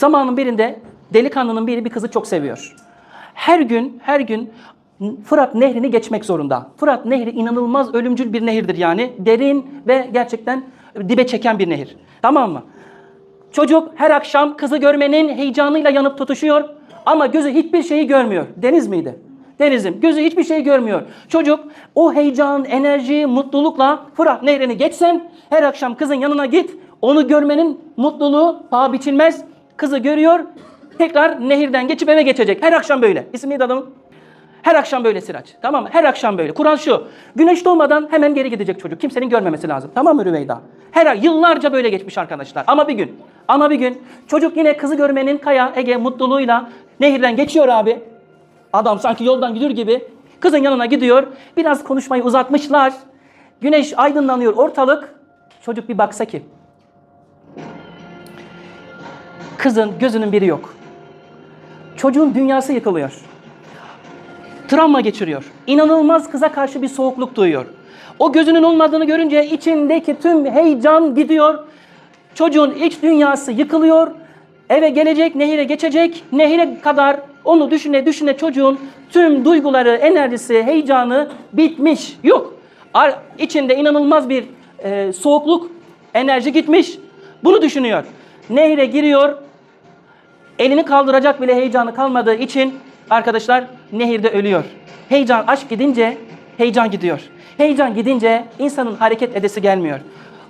Zamanın birinde delikanlının biri bir kızı çok seviyor. Her gün, her gün Fırat Nehri'ni geçmek zorunda. Fırat Nehri inanılmaz ölümcül bir nehirdir yani. Derin ve gerçekten dibe çeken bir nehir. Tamam mı? Çocuk her akşam kızı görmenin heyecanıyla yanıp tutuşuyor ama gözü hiçbir şeyi görmüyor. Deniz miydi? Denizim. Gözü hiçbir şey görmüyor. Çocuk o heyecan, enerji, mutlulukla Fırat Nehri'ni geçsen her akşam kızın yanına git. Onu görmenin mutluluğu paha biçilmez. Kızı görüyor. Tekrar nehirden geçip eve geçecek. Her akşam böyle. İsmi neydi adamın? Her akşam böyle Siraç. Tamam mı? Her akşam böyle. Kural şu. Güneş doğmadan hemen geri gidecek çocuk. Kimsenin görmemesi lazım. Tamam mı Rüveyda? Her yıllarca böyle geçmiş arkadaşlar. Ama bir gün. Ama bir gün çocuk yine kızı görmenin Kaya Ege mutluluğuyla nehirden geçiyor abi. Adam sanki yoldan gidiyor gibi. Kızın yanına gidiyor. Biraz konuşmayı uzatmışlar. Güneş aydınlanıyor ortalık. Çocuk bir baksa ki. Kızın gözünün biri yok. Çocuğun dünyası yıkılıyor travma geçiriyor. İnanılmaz kıza karşı bir soğukluk duyuyor. O gözünün olmadığını görünce içindeki tüm heyecan gidiyor. Çocuğun iç dünyası yıkılıyor. Eve gelecek, nehire geçecek. Nehire kadar onu düşüne düşüne çocuğun tüm duyguları, enerjisi, heyecanı bitmiş. Yok. Ar- İçinde inanılmaz bir e, soğukluk, enerji gitmiş. Bunu düşünüyor. Nehire giriyor. Elini kaldıracak bile heyecanı kalmadığı için arkadaşlar nehirde ölüyor. Heyecan, aşk gidince heyecan gidiyor. Heyecan gidince insanın hareket edesi gelmiyor.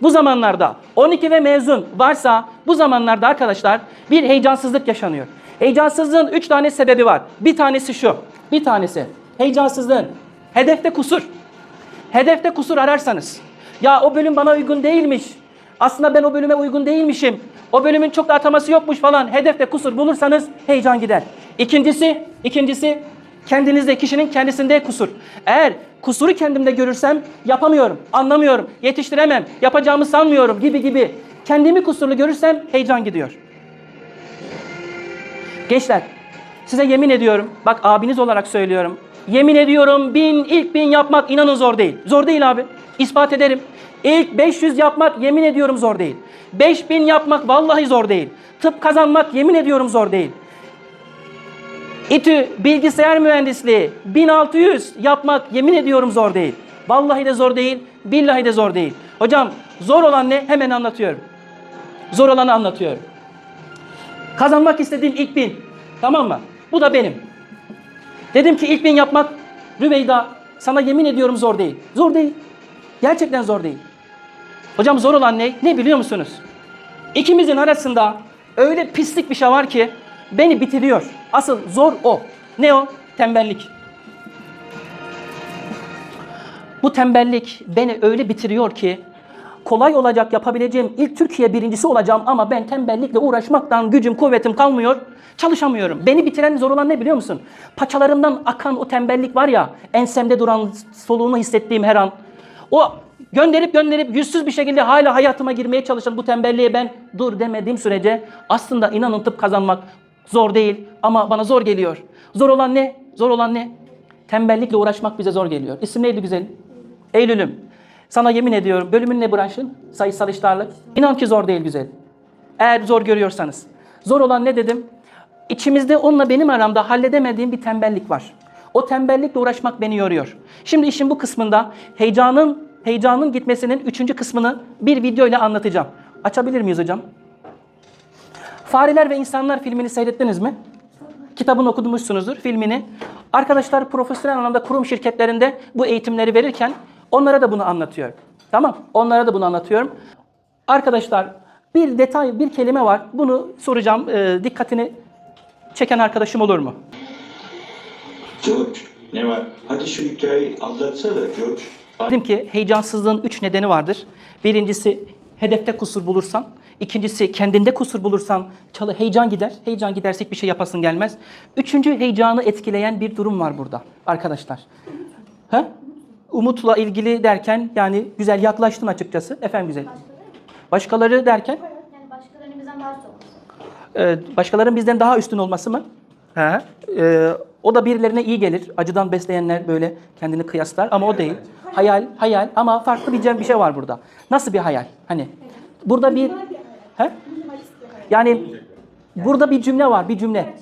Bu zamanlarda 12 ve mezun varsa bu zamanlarda arkadaşlar bir heyecansızlık yaşanıyor. Heyecansızlığın 3 tane sebebi var. Bir tanesi şu. Bir tanesi heyecansızlığın hedefte kusur. Hedefte kusur ararsanız ya o bölüm bana uygun değilmiş. Aslında ben o bölüme uygun değilmişim. O bölümün çok da ataması yokmuş falan. Hedefte kusur bulursanız heyecan gider. İkincisi, ikincisi kendinizde, kişinin kendisinde kusur. Eğer kusuru kendimde görürsem yapamıyorum, anlamıyorum, yetiştiremem, yapacağımı sanmıyorum gibi gibi kendimi kusurlu görürsem heyecan gidiyor. Gençler, size yemin ediyorum, bak abiniz olarak söylüyorum. Yemin ediyorum bin, ilk bin yapmak inanın zor değil. Zor değil abi. İspat ederim. İlk 500 yapmak yemin ediyorum zor değil. 5000 yapmak vallahi zor değil. Tıp kazanmak yemin ediyorum zor değil. İTÜ bilgisayar mühendisliği 1600 yapmak yemin ediyorum zor değil. Vallahi de zor değil, billahi de zor değil. Hocam zor olan ne? Hemen anlatıyorum. Zor olanı anlatıyorum. Kazanmak istediğim ilk bin. Tamam mı? Bu da benim. Dedim ki ilk bin yapmak Rüveyda sana yemin ediyorum zor değil. Zor değil. Gerçekten zor değil. Hocam zor olan ne? Ne biliyor musunuz? İkimizin arasında öyle pislik bir şey var ki beni bitiriyor. Asıl zor o. Ne o? Tembellik. Bu tembellik beni öyle bitiriyor ki kolay olacak yapabileceğim ilk Türkiye birincisi olacağım ama ben tembellikle uğraşmaktan gücüm kuvvetim kalmıyor. Çalışamıyorum. Beni bitiren zor olan ne biliyor musun? Paçalarımdan akan o tembellik var ya ensemde duran soluğunu hissettiğim her an. O gönderip gönderip yüzsüz bir şekilde hala hayatıma girmeye çalışan bu tembelliğe ben dur demediğim sürece aslında inanın tıp kazanmak zor değil ama bana zor geliyor. Zor olan ne? Zor olan ne? Tembellikle uğraşmak bize zor geliyor. İsim neydi güzelim? Eylül'üm. Sana yemin ediyorum bölümün ne branşın? Sayısal iştarlık. İnan ki zor değil güzel. Eğer zor görüyorsanız. Zor olan ne dedim? İçimizde onunla benim aramda halledemediğim bir tembellik var. O tembellikle uğraşmak beni yoruyor. Şimdi işin bu kısmında heyecanın heyecanın gitmesinin üçüncü kısmını bir video ile anlatacağım. Açabilir miyiz hocam? Fareler ve İnsanlar filmini seyrettiniz mi? Kitabını okumuşsunuzdur, filmini. Arkadaşlar profesyonel anlamda kurum şirketlerinde bu eğitimleri verirken onlara da bunu anlatıyorum. Tamam, onlara da bunu anlatıyorum. Arkadaşlar bir detay, bir kelime var. Bunu soracağım. Ee, dikkatini çeken arkadaşım olur mu? George, ne var? Hadi şu hikayeyi anlatsana George. Dedim ki heyecansızlığın üç nedeni vardır. Birincisi hedefte kusur bulursan. İkincisi kendinde kusur bulursan çalı heyecan gider. Heyecan giderse hiçbir şey yapasın gelmez. Üçüncü heyecanı etkileyen bir durum var burada arkadaşlar. Ha? Umutla ilgili derken yani güzel yaklaştın açıkçası. Efendim güzel. Başkaları derken Yani başkalarının bizden daha üstün olması. e, başkalarının bizden daha üstün olması mı? He. E, o da birilerine iyi gelir. Acıdan besleyenler böyle kendini kıyaslar ama o değil. Hayal, hayal ama farklı bir bir şey var burada. Nasıl bir hayal? Hani burada bir He? Yani Burada bir cümle var, bir cümle.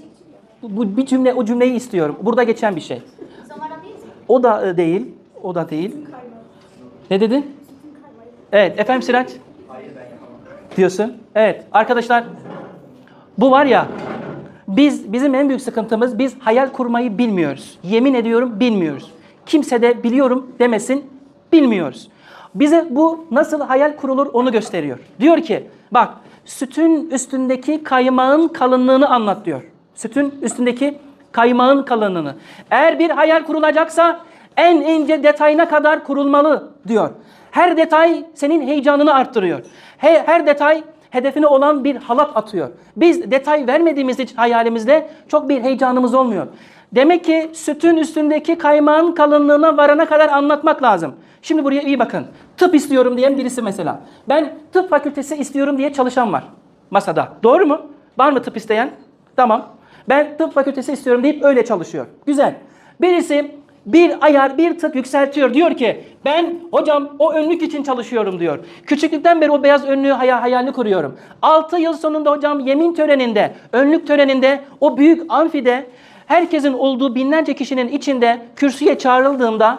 Bu, bir cümle, o cümleyi istiyorum. Burada geçen bir şey. O da e, değil, o da değil. Ne dedin? Evet, efendim Sıraç? Diyorsun. Evet, arkadaşlar bu var ya biz bizim en büyük sıkıntımız biz hayal kurmayı bilmiyoruz. Yemin ediyorum bilmiyoruz. Kimse de biliyorum demesin bilmiyoruz. Bize bu nasıl hayal kurulur onu gösteriyor. Diyor ki bak sütün üstündeki kaymağın kalınlığını anlat diyor. Sütün üstündeki kaymağın kalınlığını. Eğer bir hayal kurulacaksa en ince detayına kadar kurulmalı diyor. Her detay senin heyecanını arttırıyor. He- her detay hedefine olan bir halat atıyor. Biz detay vermediğimiz için hayalimizde çok bir heyecanımız olmuyor. Demek ki sütün üstündeki kaymağın kalınlığına varana kadar anlatmak lazım. Şimdi buraya iyi bakın. Tıp istiyorum diyen birisi mesela. Ben tıp fakültesi istiyorum diye çalışan var masada. Doğru mu? Var mı tıp isteyen? Tamam. Ben tıp fakültesi istiyorum deyip öyle çalışıyor. Güzel. Birisi bir ayar bir tık yükseltiyor. Diyor ki ben hocam o önlük için çalışıyorum diyor. Küçüklükten beri o beyaz önlüğü hayal, hayalini kuruyorum. 6 yıl sonunda hocam yemin töreninde, önlük töreninde o büyük amfide herkesin olduğu binlerce kişinin içinde kürsüye çağrıldığımda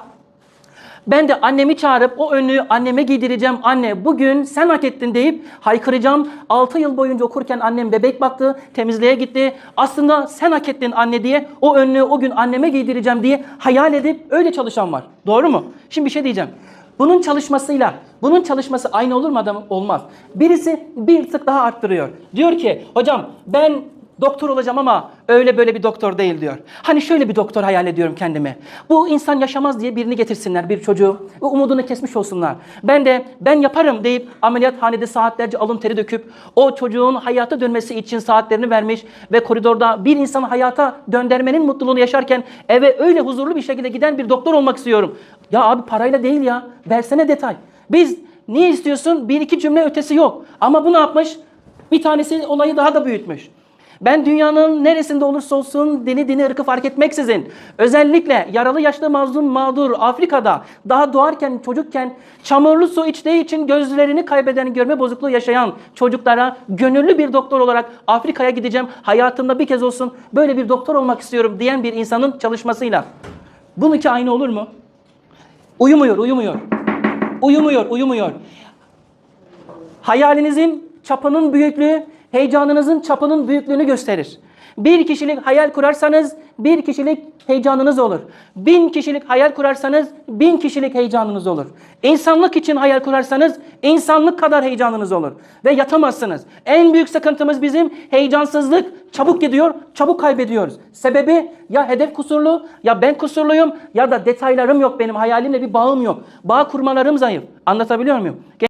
ben de annemi çağırıp o önlüğü anneme giydireceğim. Anne bugün sen hak ettin deyip haykıracağım. 6 yıl boyunca okurken annem bebek baktı, temizliğe gitti. Aslında sen hak ettin anne diye o önlüğü o gün anneme giydireceğim diye hayal edip öyle çalışan var. Doğru mu? Şimdi bir şey diyeceğim. Bunun çalışmasıyla, bunun çalışması aynı olur mu adam? Olmaz. Birisi bir tık daha arttırıyor. Diyor ki hocam ben Doktor olacağım ama öyle böyle bir doktor değil diyor. Hani şöyle bir doktor hayal ediyorum kendime. Bu insan yaşamaz diye birini getirsinler bir çocuğu ve umudunu kesmiş olsunlar. Ben de ben yaparım deyip ameliyathanede saatlerce alın teri döküp o çocuğun hayata dönmesi için saatlerini vermiş ve koridorda bir insanı hayata döndürmenin mutluluğunu yaşarken eve öyle huzurlu bir şekilde giden bir doktor olmak istiyorum. Ya abi parayla değil ya. Versene detay. Biz niye istiyorsun? Bir iki cümle ötesi yok. Ama bu ne yapmış? Bir tanesi olayı daha da büyütmüş. Ben dünyanın neresinde olursa olsun dini dini ırkı fark etmeksizin özellikle yaralı yaşlı mazlum mağdur Afrika'da daha doğarken çocukken çamurlu su içtiği için gözlerini kaybeden görme bozukluğu yaşayan çocuklara gönüllü bir doktor olarak Afrika'ya gideceğim. Hayatımda bir kez olsun böyle bir doktor olmak istiyorum diyen bir insanın çalışmasıyla. Bununki aynı olur mu? Uyumuyor, uyumuyor. Uyumuyor, uyumuyor. Hayalinizin çapının büyüklüğü, heyecanınızın çapının büyüklüğünü gösterir. Bir kişilik hayal kurarsanız bir kişilik heyecanınız olur. Bin kişilik hayal kurarsanız bin kişilik heyecanınız olur. İnsanlık için hayal kurarsanız insanlık kadar heyecanınız olur. Ve yatamazsınız. En büyük sıkıntımız bizim heyecansızlık. Çabuk gidiyor, çabuk kaybediyoruz. Sebebi ya hedef kusurlu, ya ben kusurluyum ya da detaylarım yok benim hayalimle bir bağım yok. Bağ kurmalarım zayıf. Anlatabiliyor muyum?